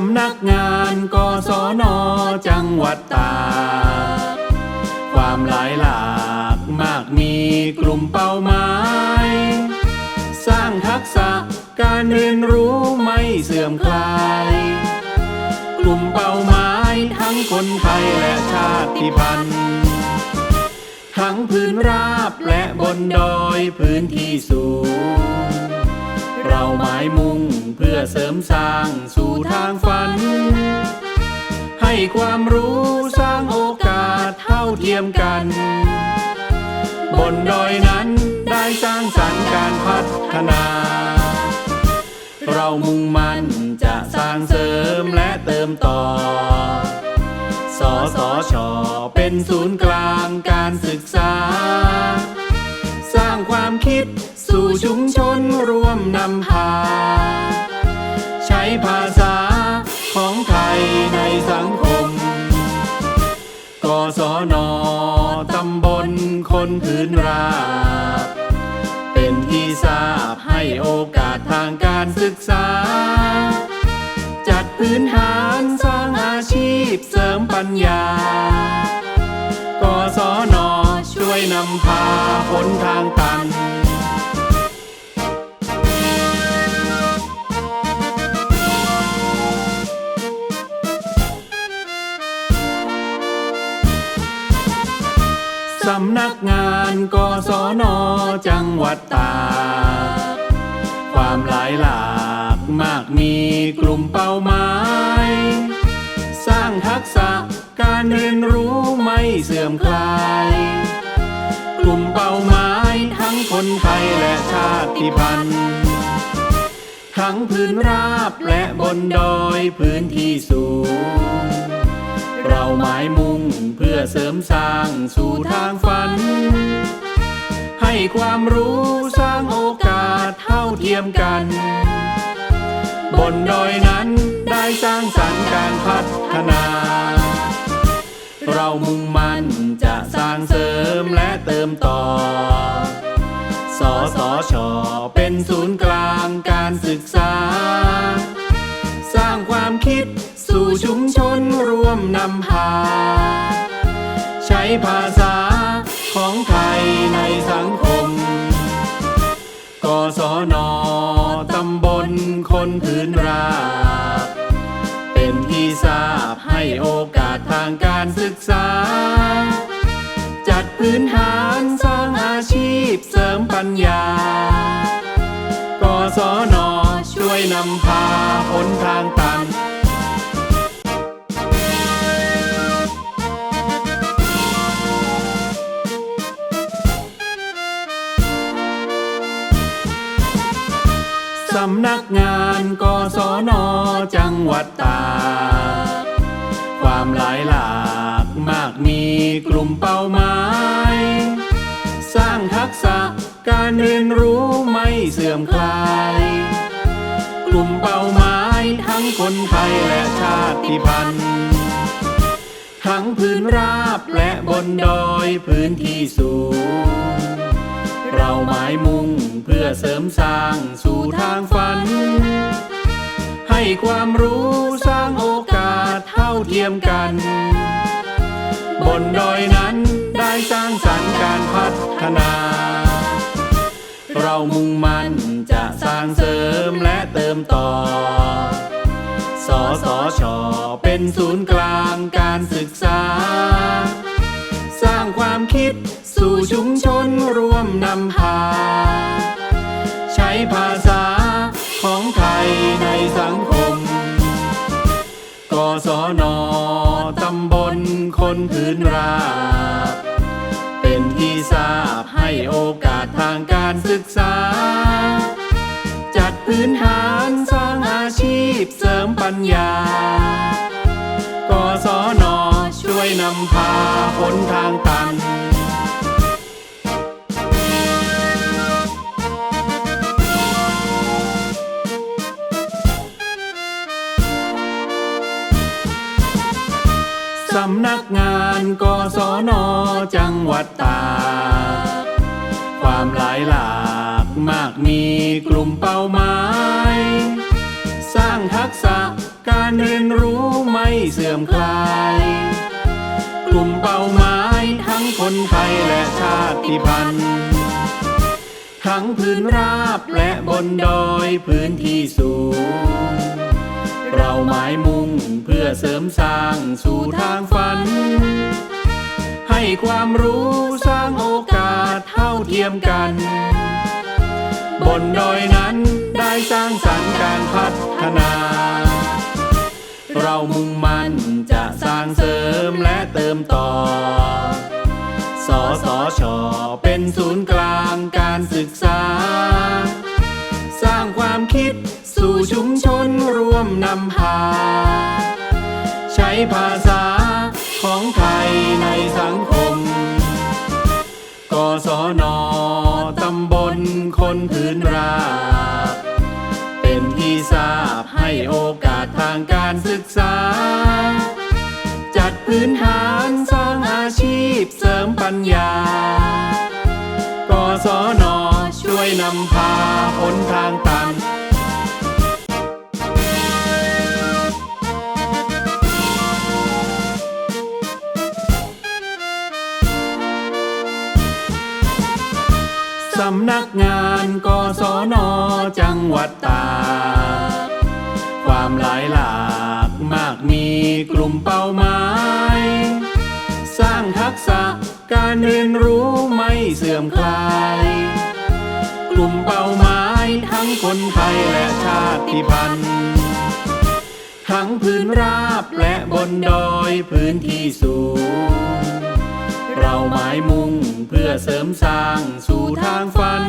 ำนักงานกศนจังหวัดตากความหลายหลากมากมีกลุ่มเป้าหมาย สร้างทักษะการเรียนรู้ไม่เสื่อมคลาย กลุ่มเป้าหมายทั้งคนไทยและชาติพันธุ์ทั้งพื้นราบและบนดอยพื้นที่สูง เราหมายมุ่งเพื่อเสริมสร้างสู่ทางฝัน ให้ความรู้สร้างโอกาสเท่าเทียมกัน บนดอยนั้นได้สร้างสรรค์การพัฒนา เรามุ่งมั่นจะสร้างเสริมและเติมต่อ สสช เป็นศูนย์กลางการศึกษา สร้างความคิด สู่ชุมชนร่วมนำพา ใช้ภาษาของไทยในสังคม กศนตำบลคนพื้นราบเป็นที่ทราบให้โอกาสทางการศึกษา จัดพื้นฐานสร้างอาชีพเสริมปัญญา กศนช่วยนำพาหนทางตันำนักงานกศนจังหวัดตากความหลายหลากมากมีกลุ่มเป้าหมาย สร้างทักษะการเรียนรู้ไม่เสื่อมคลาย กลุ่มเป้าหมายทั้งคนไทยและชาติพันธุ์ทั้งพื้นราบและบนดอยพื้นที่สูง เราหมายมุ่งเพื่อเสริมสร้างสู่ทางฝัน ให้ความรู้สร้างโอกาสเท่าเทียมกัน บนดอยนั้นได้สร้างสรรค์การพัฒนา เรามุ่งมั่นจะสร้างเสริมและเติมต่อ สสช เป็นศูนย์กลางการศึกษา ชุมชนร่วมนำพา ใช้ภาษาของไทยในสังคม กศนตำบลคนพื้นราบเป็นที่ทราบให้โอกาสทางการศึกษา จัดพื้นฐานสร้างอาชีพเสริมปัญญา กศนช่วยนำพาหนทางตันำนักงานกศนจังหวัดตากความหลายหลากมากมีกลุ่มเป้าหมาย สร้างทักษะการเรียนรู้ไม่เสื่อมคลาย กลุ่มเป้าหมายทั้งคนไทยและชาติพันธุ์ทั้งพื้นราบและบนดอยพื้นที่สูง เราหมายมุ่งเพื่อเสริมสร้างสู่ทางฝ ความรู้สร้างโอกาสเท่าเทียมกัน บนดอยนั้นได้สร้างสรรค์การพัฒนา เรามุ่งมั่นจะสร้างเสริมและเติมต่อ สสช เป็นศูนย์กลางการศึกษา สร้างความคิดสู่ชุมชนร่วมนำพา ใช้ภาษา ของไทยในสังคม กศนตำบลคนพื้นราบ เป็นที่ทราบให้โอกาสทางการศึกษา จัดพื้นฐานสร้างอาชีพเสริมปัญญา กศนช่วยนำพาหนทางตันำนักงานกศนจังหวัดตากความหลายหลากมากมีกลุ่มเป้าหมาย สร้างทักษะการการเรียนรู้ไม่เสื่อมคลาย กลุ่มเป้าหมายทั้งคนไทยและชาติพันธุ์ทั้งพื้นราบและบนดอยพื้นที่สูง เราหมายมุ่งเพื่อเสริมสร้างสู่ทางฝัน ให้ความรู้สร้างโอกาสเท่าเทียมกัน บนดอยนั้นได้สร้างสรรค์การพัฒนา เรามุ่งมั่นจะสร้างเสริมและเติมต่อ สสช เป็นศูนย์กลางการศึกษาำพา ใช้ภาษาของไทยในสังคม กศนตำบลคนพื้นราบเป็นที่ทราบให้โอกาสทางการศึกษาำนักงานกศนจังหวัดตากความหลายหลากมากมีกลุ่มเป้าหมาย สร้างทักษะการเรียนรู้ไม่เสื่อมคลาย กลุ่มเป้าหมายทั้งคนไทยและชาติพันธุ์ทั้งพื้นราบและบนดอยพื้นที่สูง เราหมายมุ่งเพื่อเสริมสร้างสู่ทางฝัน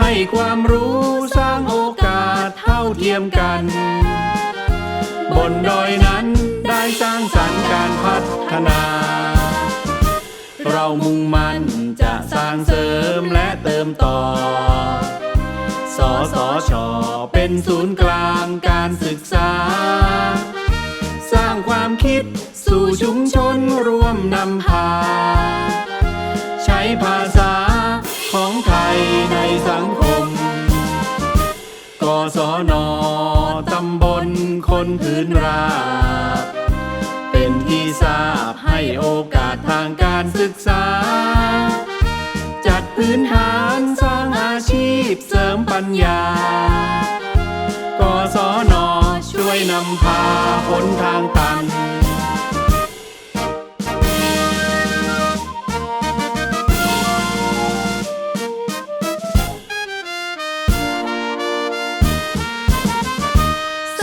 ให้ความรู้สร้างโอกาสเท่าเทียมกัน บนดอยนั้นได้สร้างสรรค์การพัฒนา เรามุ่งมั่นจะสร้างเสริมและเติมต่อ สสช เป็นศูนย์กลางการศึกษา สู่ชุมชนร่วมนำพา ใช้ภาษาของไทยในสังคม กศนตำบลคนพื้นราบเป็นที่ทราบให้โอกาสทางการศึกษา จัดพื้นฐานสร้างอาชีพเสริมปัญญากศนช่วยนำพาหนทางตัน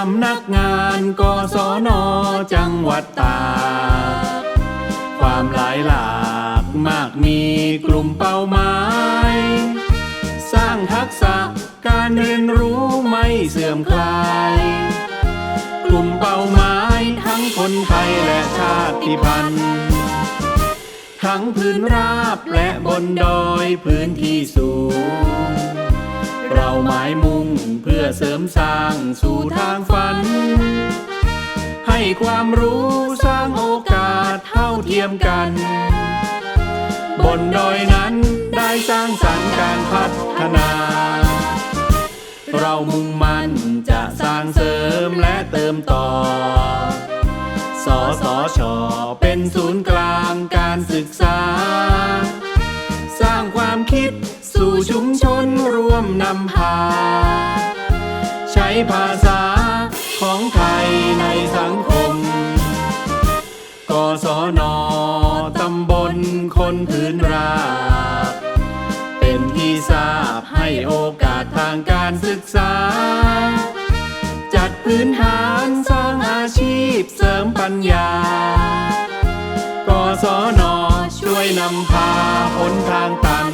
สำนักงานกศนจังหวัดตากความหลายหลากมากมีกลุ่มเป้าหมาย สร้างทักษะการเรียนรู้ไม่เสื่อมคลาย กลุ่มเป้าหมายทั้งคนไทยและชาติพันธุ์ ทั้งพื้นราบและบนดอยพื้นที่สูง เราหมายมุ่งเพื่อเสริมสร้างสู่ทางฝัน ให้ความรู้สร้างโอกาสเท่าเทียมกัน บนดอยนั้นได้สร้างสรรค์การพัฒนา เรามุ่งมั่นจะสร้างเสริมและเติมต่อ สสช เป็นศูนย์กลางการศึกษา สู่ชุมชนร่วมนำพา ใช้ภาษาของไทยในสังคม กศนตำบลคนพื้นราบเป็นที่ทราบให้โอกาสทางการศึกษา จัดพื้นฐานสร้างอาชีพเสริมปัญญา กศนช่วยนำพาหนทางตัน